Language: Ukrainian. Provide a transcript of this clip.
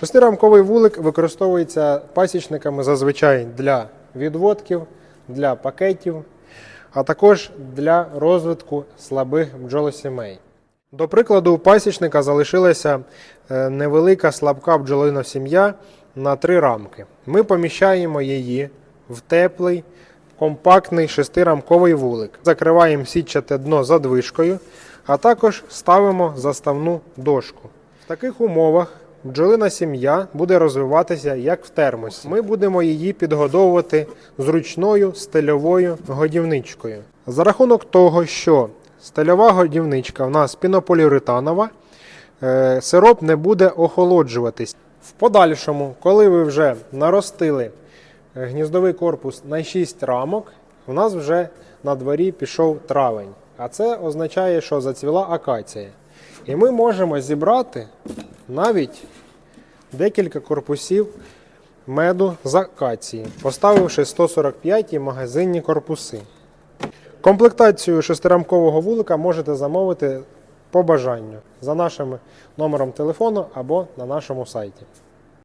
Шестирамковий вулик використовується пасічниками зазвичай для відводків, для пакетів, а також для розвитку слабих бджолосімей. До прикладу, у пасічника залишилася е, невелика слабка бджолина сім'я на три рамки. Ми поміщаємо її в теплий, компактний шестирамковий вулик. Закриваємо сітчате дно задвижкою, а також ставимо заставну дошку. В таких умовах бджолина сім'я буде розвиватися як в термосі. Ми будемо її підгодовувати зручною стильовою годівничкою. За рахунок того, що стильова годівничка в нас пінополіуретанова, е, сироп не буде охолоджуватись. В подальшому, коли ви вже наростили е, гніздовий корпус на 6 рамок, у нас вже на дворі пішов травень. А це означає, що зацвіла акація. І ми можемо зібрати навіть декілька корпусів меду з акації, поставивши 145 магазинні корпуси. Комплектацію шестирамкового вулика можете замовити по бажанню за нашим номером телефону або на нашому сайті.